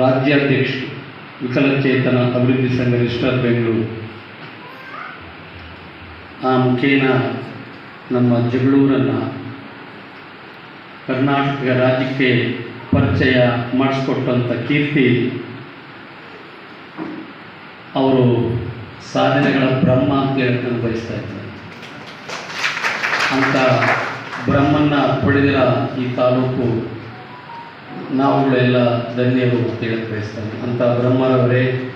ರಾಜ್ಯಾಧ್ಯಕ್ಷರು, ವಿಕಲಚೇತನ ಅಭಿವೃದ್ಧಿ ಸಂಘ ರಿಜಿಸ್ಟ್ರಾರ್ ಬೆಂಗಳೂರು. ಆ ಮುಖೇನ ನಮ್ಮ ಜಗಳೂರನ್ನು ಕರ್ನಾಟಕ ರಾಜ್ಯಕ್ಕೆ ಪರಿಚಯ ಮಾಡಿಸ್ಕೊಟ್ಟಂಥ ಕೀರ್ತಿ ಅವರು ಸಾಧನೆಗಳ ಬ್ರಹ್ಮ ಅಂತ ಹೇಳಕ್ಕೆ ನಾನು ಬಯಸ್ತಾ ಇದ್ದಾರೆ ಅಂತ ಬ್ರಹ್ಮನ್ನ ಪಡೆದಿರ ಈ ತಾಲೂಕು ನಾವುಗಳೆಲ್ಲ ಧನ್ಯರು ಅಂತ ಹೇಳಕ್ಕೆ ಬಯಸ್ತೇನೆ. ಅಂತ ಬ್ರಹ್ಮರವರೇ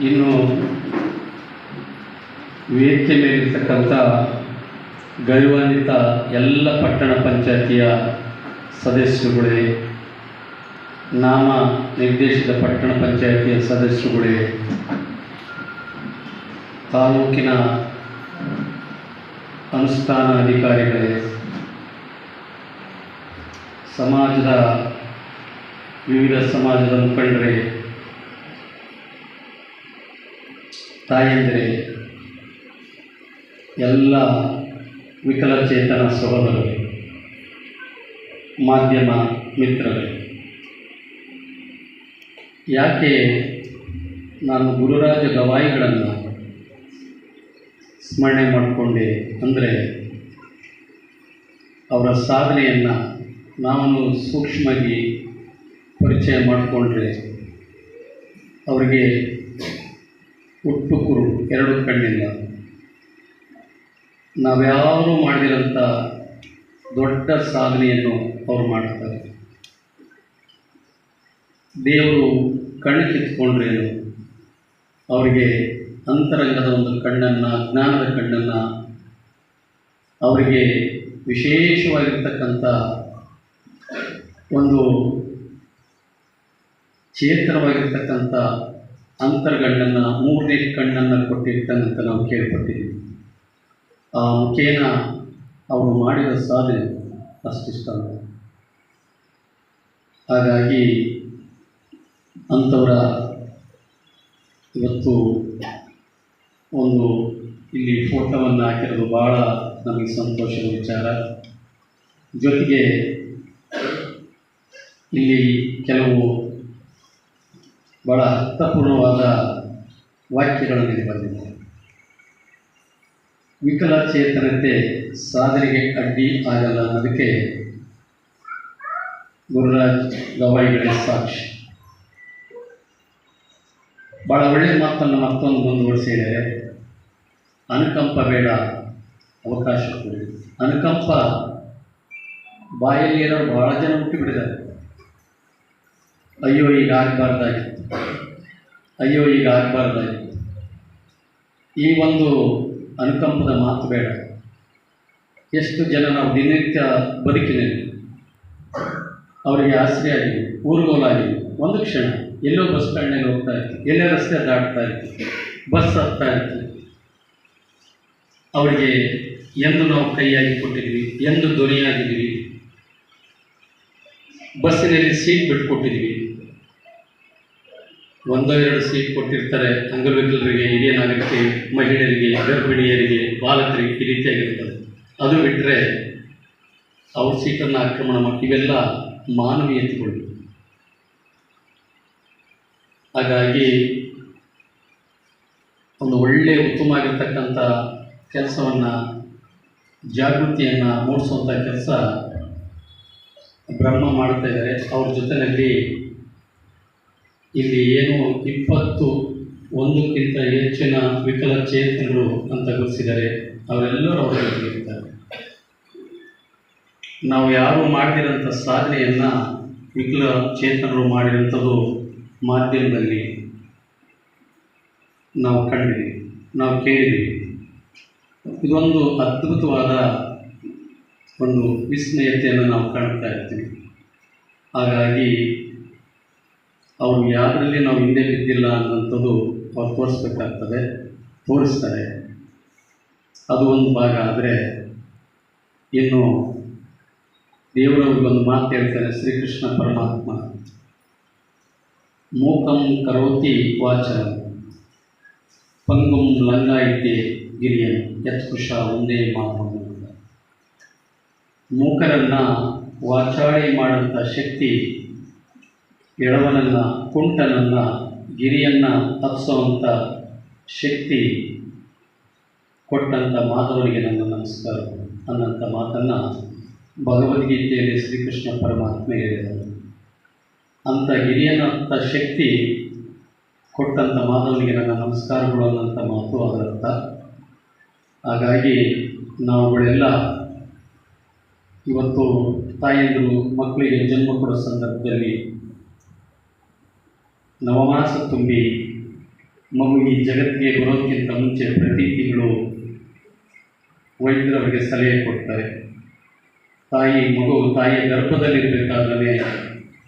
ಇನ್ನು ವೇದಿಕೆ ಮೇಲಿರ್ತಕ್ಕಂಥ ಗೌರವಾನ್ವಿತ ಎಲ್ಲ ಪಟ್ಟಣ ಪಂಚಾಯತಿಯ ಸದಸ್ಯರುಗಳೇ, ನಾಮ ನಿರ್ದೇಶಿತ ಪಟ್ಟಣ ಪಂಚಾಯತಿಯ ಸದಸ್ಯರುಗಳೇ, ತಾಲೂಕಿನ ಅನುಷ್ಠಾನ ಅಧಿಕಾರಿಗಳೇ ಸಮಾಜದ ವಿವಿಧ ಸಮಾಜದ ಮುಖಂಡರೇ, ತಾಯಂದರೆ, ಎಲ್ಲ ವಿಕಲಚೇತನ ಸಹೋದರರು, ಮಾಧ್ಯಮ ಮಿತ್ರರೇ, ಯಾಕೆ ನಾನು ಗುರುರಾಜ ಗವಾಯಿಗಳನ್ನು ಸ್ಮರಣೆ ಮಾಡಿಕೊಂಡೆ ಅಂದರೆ ಅವರ ಸಾಧನೆಯನ್ನು ನಾನು ಸೂಕ್ಷ್ಮವಾಗಿ ಪರಿಚಯ ಮಾಡಿಕೊಂಡ್ರೆ ಅವರಿಗೆ ಹುಟ್ಟು ಕುರು ಎರಡು ಕಣ್ಣಿಲ್ಲ ನಾವ್ಯಾರೂ ಮಾಡಿರೋಂಥ ದೊಡ್ಡ ಸಾಧನೆಯನ್ನು ಅವರು ಮಾಡ್ತಾರೆ. ದೇವರು ಕಣ್ಣು ಕಿತ್ಕೊಂಡ್ರೇನು ಅವರಿಗೆ ಅಂತರಂಗದ ಒಂದು ಕಣ್ಣನ್ನು, ಜ್ಞಾನದ ಕಣ್ಣನ್ನು ಅವರಿಗೆ ವಿಶೇಷವಾಗಿರ್ತಕ್ಕಂಥ ಒಂದು ಚೇತನವಾಗಿರ್ತಕ್ಕಂಥ ಅಂತರ್ಗಣ್ಣನ್ನು ಮೂರನೇ ಕಣ್ಣನ್ನು ಕೊಟ್ಟಿರ್ತಾನೆ ನಾವು ಕೇಳ್ಪಟ್ಟಿದ್ದೀವಿ. ಆ ಮುಖೇನ ಅವರು ಮಾಡಿದ ಸಾಧನೆ ಅಷ್ಟಿಷ್ಟ ಹಾಗಾಗಿ ಅಂಥವರ ಇವತ್ತು ಒಂದು ಇಲ್ಲಿ ಫೋಟೋವನ್ನು ಹಾಕಿರೋದು ಭಾಳ ನಮಗೆ ಸಂತೋಷದ ವಿಚಾರ. ಜೊತೆಗೆ ಇಲ್ಲಿ ಕೆಲವು ಬಹಳ ಅರ್ಥಪೂರ್ಣವಾದ ವಾಕ್ಯಗಳನ್ನು ಇಲ್ಲಿ ಬಂದಿದೆ. ವಿಕಲಚೇತನತೆ ಸಾಧನೆಗೆ ಅಡ್ಡಿ ಆಗಲ್ಲ ಅನ್ನೋದಕ್ಕೆ ಗುರುರಾಜ್ ಗವಾಯಿಗಳೇ ಸಾಕ್ಷಿ. ಭಾಳ ಒಳ್ಳೆಯ ಮಾತನ್ನು ಮತ್ತೊಂದು ಮುಂದುವರಿಸಿದರೆ ಅನುಕಂಪ ಬೇಡ ಅವಕಾಶ ಕೊಡಿ. ಅನುಕಂಪ ಬಾಯಲ್ಲಿರೋ ಭಾಳ ಜನ ಹುಟ್ಟಿಬಿಟ್ಟಿದ್ದಾರೆ. ಅಯ್ಯೋ, ಈಗ ಆಗಬಾರ್ದಾಗಿತ್ತು ಅಯ್ಯೋ, ಈಗ ಆಗಬಾರ್ದಾಗಿತ್ತು ಈ ಒಂದು ಅನುಕಂಪದ ಮಾತು ಬೇಡ. ಎಷ್ಟು ಜನ ನಾವು ದಿನನಿತ್ಯ ಬದುಕಿನಲ್ಲಿ ಅವರಿಗೆ ಆಶ್ರಯ ಆಗಿ ಊರುಗೋಲಾಗಿ ಒಂದು ಕ್ಷಣ ಎಲ್ಲೋ ಬಸ್ ಸ್ಟ್ಯಾಂಡಲ್ಲಿ ಹೋಗ್ತಾ ಇರ್ತೀವಿ ಎಲ್ಲೇ ರಸ್ತೆ ದಾಟ್ತಾ ಇರ್ತೀವಿ ಬಸ್ ಹತ್ತಾ ಇರ್ತೀವಿ ಅವರಿಗೆ ಎಂದು ನಾವು ಕೈಯಾಗಿ ಕೊಟ್ಟಿದ್ವಿ, ಎಂದು ಧ್ವನಿಯಾಗಿದ್ದೀವಿ ಬಸ್ಸಿನಲ್ಲಿ ಸೀಟ್ ಬಿಟ್ಕೊಟ್ಟಿದ್ವಿ. ಒಂದೋ ಎರಡು ಸೀಟ್ ಕೊಟ್ಟಿರ್ತಾರೆ ಅಂಗವಿಕಲರಿಗೆ, ಹಿರಿಯ ನಾಗರಿಕರಿಗೆ, ಮಹಿಳೆಯರಿಗೆ, ಗರ್ಭಿಣಿಯರಿಗೆ, ಬಾಲಕರಿಗೆ ಈ ರೀತಿಯಾಗಿರ್ತದೆ ಅದು ಬಿಟ್ಟರೆ ಅವ್ರ ಸೀಟನ್ನು ಆಕ್ರಮಣ ಮಾಡಿ, ಇವೆಲ್ಲ ಮಾನವೀಯತೆಗಳು ಹಾಗಾಗಿ ಒಂದು ಒಳ್ಳೆಯ ಉತ್ತಮ ಆಗಿರ್ತಕ್ಕಂಥ ಕೆಲಸವನ್ನು, ಜಾಗೃತಿಯನ್ನು ಮೂಡಿಸುವಂಥ ಕೆಲಸ ಬ್ರಹ್ಮ ಮಾಡ್ತಾ ಇದ್ದಾರೆ. ಅವ್ರ ಜೊತೆಯಲ್ಲಿ ಇಲ್ಲಿ ಏನು ಇಪ್ಪತ್ತು ಒಂದಕ್ಕಿಂತ ಹೆಚ್ಚಿನ ವಿಕಲಚೇತನರು ಅಂತ ಗುರುತಿಸಿದರೆ ಅವರೆಲ್ಲರೂ ಅವರ ಜೊತೆಗೆ ಇರ್ತಾರೆ ನಾವು ಯಾರು ಮಾಡಿರೋಂಥ ಸಾಧನೆಯನ್ನು ವಿಕಲಚೇತನರು ಮಾಡಿರೋಂಥದ್ದು ಮಾಧ್ಯಮದಲ್ಲಿ ನಾವು ಕಂಡಿದ್ದೀವಿ, ನಾವು ಕೇಳಿದ್ದೀವಿ. ಇದೊಂದು ಅದ್ಭುತವಾದ ಒಂದು ವಿಸ್ಮಯತೆಯನ್ನು ನಾವು ಕಾಣ್ತಾ ಇರ್ತೀವಿ. ಹಾಗಾಗಿ ಅವರು ಯಾರಲ್ಲಿ ನಾವು ಹಿಂದೆ ಬಿದ್ದಿಲ್ಲ ಅನ್ನೋಂಥದ್ದು ಅವ್ರು ತೋರಿಸ್ಬೇಕಾಗ್ತದೆ, ತೋರಿಸ್ತಾರೆ. ಅದು ಒಂದು ಭಾಗ. ಆದರೆ ಇನ್ನು ದೇವರು ಒಂದು ಮಾತು ಹೇಳ್ತಾರೆ, ಶ್ರೀಕೃಷ್ಣ ಪರಮಾತ್ಮ, ಮೂಕಂ ಕರೋತಿ ವಾಚ, ಪಂಗುಂ ಲಂಗಾಯಿತೆ ಗಿರಿಯನ್ ಯತ್ಕುಶ ಒಂದೇ ಮಾತು ಮೂಕರನ್ನು ವಾಚಾಳಿ ಮಾಡುವಂಥ ಶಕ್ತಿ ಎಳವನನ್ನು ಕುಂಟನನ್ನು, ಗಿರಿಯನ್ನು ಹತ್ಸುವಂಥ ಶಕ್ತಿ ಕೊಟ್ಟಂಥ ಮಾಧವನಿಗೆ ನನ್ನ ನಮಸ್ಕಾರ. ಅನ್ನಂಥ ಮಾತನ್ನು ಭಗವದ್ಗೀತೆಯಲ್ಲಿ ಶ್ರೀಕೃಷ್ಣ ಪರಮಾತ್ಮ ಹೇಳಿದರು. ಅಂಥ ಹಿರಿಯನಂಥ ಶಕ್ತಿ ಕೊಟ್ಟಂಥ ಮಾಧವನಿಗೆ ನನ್ನ ನಮಸ್ಕಾರಗಳು ಅನ್ನೋಂಥ ಮಾತು ಅದರರ್ಥ. ಹಾಗಾಗಿ ನಾವುಗಳೆಲ್ಲ ಇವತ್ತು ತಾಯಂದಿರು ಮಕ್ಕಳಿಗೆ ಜನ್ಮ ಕೊಡೋ ಸಂದರ್ಭದಲ್ಲಿ ನವಮಾಸ ತುಂಬಿ ಮಗು ಈ ಜಗತ್ತಿಗೆ ಬರೋದಕ್ಕಿಂತ ಮುಂಚೆ ಪ್ರತಿ ತಿಂಗಳು ವೈದ್ಯರವರಿಗೆ ಸಲಹೆ ಕೊಡ್ತಾರೆ. ತಾಯಿ, ಮಗು ತಾಯಿಯ ಗರ್ಭದಲ್ಲಿರಬೇಕಾದ್ರೆ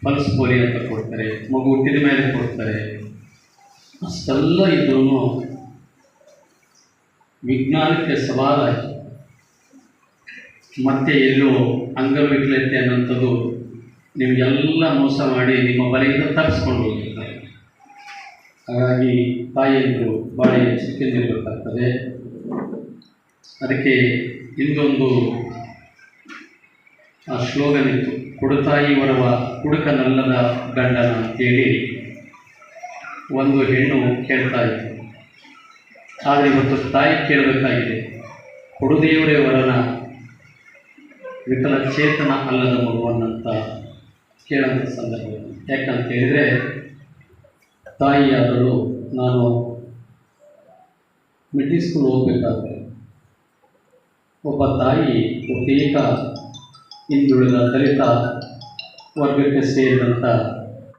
ಪಲ್ಸ್ ಪೋಲಿ ಅಂತ ಕೊಡ್ತಾರೆ, ಮಗು ಹುಟ್ಟಿದ ಮೇಲೆ ಕೊಡ್ತಾರೆ. ಅಷ್ಟೆಲ್ಲ ಇದ್ರೂ ವಿಜ್ಞಾನಕ್ಕೆ ಸವಾಲ. ಮತ್ತೆ ಎಲ್ಲೋ ಅಂಗವಿಕಲತೆ ಅನ್ನೋಂಥದ್ದು ನಿಮಗೆಲ್ಲ ಮೋಸ ಮಾಡಿ ನಿಮ್ಮ ಬಲೆಯಿಂದ ತಪ್ಪಿಸ್ಕೊಂಡು ಹೋಗಿರ್ತಾರೆ ಹಾಗಾಗಿ ತಾಯಿಯಂದರು ಭಾಳ ಎಚ್ಚರಿಕೆಯಿಂದಿರಬೇಕಾಗ್ತದೆ ಅದಕ್ಕೆ ಇಂದೊಂದು ಆ ಶ್ಲೋಗನ್ ಇತ್ತು ಕುಡುತಾಯಿ ಬರುವ ಕುಡುಕನಲ್ಲದ ಗಂಡನ ಅಂತೇಳಿ ಒಂದು ಹೆಣ್ಣು ಕೇಳ್ತಾ ಇತ್ತು. ಆದರೆ ಇವತ್ತು ತಾಯಿ ಕೇಳಬೇಕಾಗಿದೆ ಕೊಡುದೇವರೇ ವರನ ವಿಕಲಚೇತನ ಅಲ್ಲದ ಮಗುವನ್ನಂತ ಕೇಳೋಂಥ ಸಂದರ್ಭ. ಯಾಕಂತ ಹೇಳಿದರೆ ತಾಯಿಯಾದಳು ನಾನು ಮಿಡ್ಲ್ ಸ್ಕೂಲ್ ಹೋಗ್ಬೇಕಾದ್ರೆ ಒಬ್ಬ ತಾಯಿ ಬಹುತೇಕ ಹಿಂದುಳಿದ ದಲಿತ ವರ್ಗಕ್ಕೆ ಸೇರಿದಂಥ